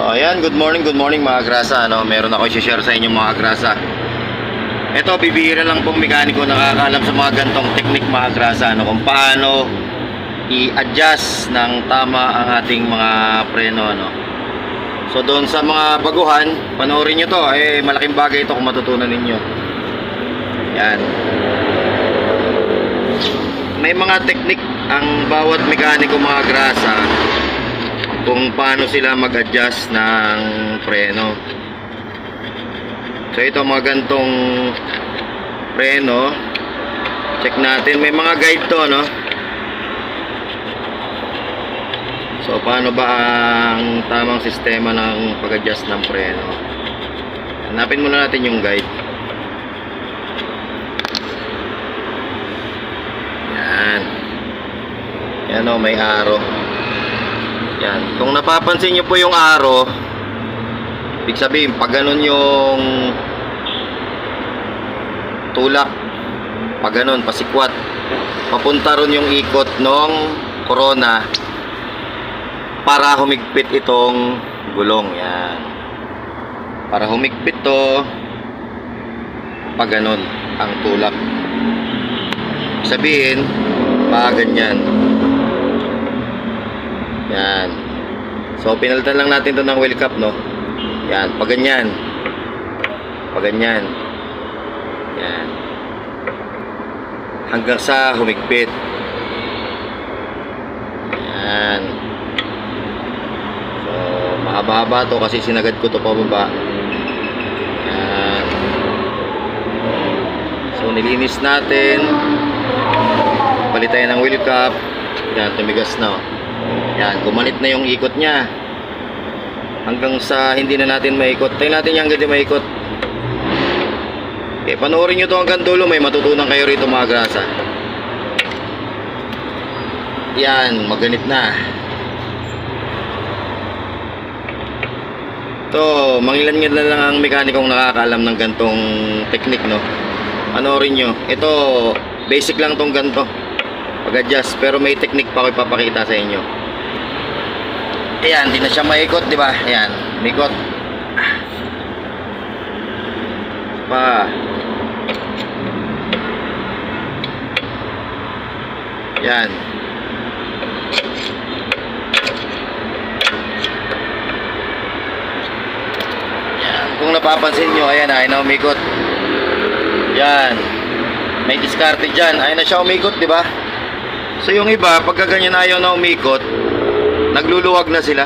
So ayan, good morning, good morning mga grasa. Ano, meron ako i-share sa inyo mga grasa. Ito, bibihira lang pong mekaniko nakakaalam sa mga gantong teknik mga grasa. Ano, kung paano i-adjust ng tama ang ating mga preno. Ano. So doon sa mga baguhan, panoorin nyo to. Eh, malaking bagay ito kung matutunan ninyo. Yan. May mga teknik ang bawat mekaniko mga grasa kung paano sila mag-adjust ng preno. So ito mga gantong preno. Check natin. May mga guide to, no? So paano ba ang tamang sistema ng pag-adjust ng preno? Hanapin muna natin yung guide. Yan. Yan o, may arrow. Yan. Kung napapansin nyo po yung arrow, ibig sabihin, pag ganun yung tulak, pag ganun, pasikwat, papunta ron yung ikot ng corona para humigpit itong gulong. Yan. Para humigpit to, pag ganun, ang tulak. Sabihin, pa ganyan. Yan. So, pinalitan lang natin to ng wheel cap, no? Yan, pag ganyan. Pag ganyan. Yan. Hanggang sa humigpit. Yan. So, mahaba-haba to kasi sinagad ko to pababa. Yan. So, nilinis natin. Palit tayo ng wheel cap. Yan, tumigas na. oh. Yan, gumanit na yung ikot niya. Hanggang sa hindi na natin maikot. Tayo natin yung hanggang maikot. Okay, panoorin nyo to hanggang dulo. May matutunan kayo rito mga grasa. Yan, maganit na. To, mangilan nyo na lang ang mekanikong nakakaalam ng gantong teknik, no? Panoorin nyo. Ito, basic lang tong ganto. Pag-adjust. Pero may technique pa ako ipapakita sa inyo. Ayan, di na siya maikot, di ba? Ayan, maikot. Pa. Yan. Yan. Kung napapansin nyo, ayan, ay na umikot. Yan. May diskarte dyan. Ay na siya umikot, di ba? So yung iba, pagka ganyan ayaw na umikot, nagluluwag na sila.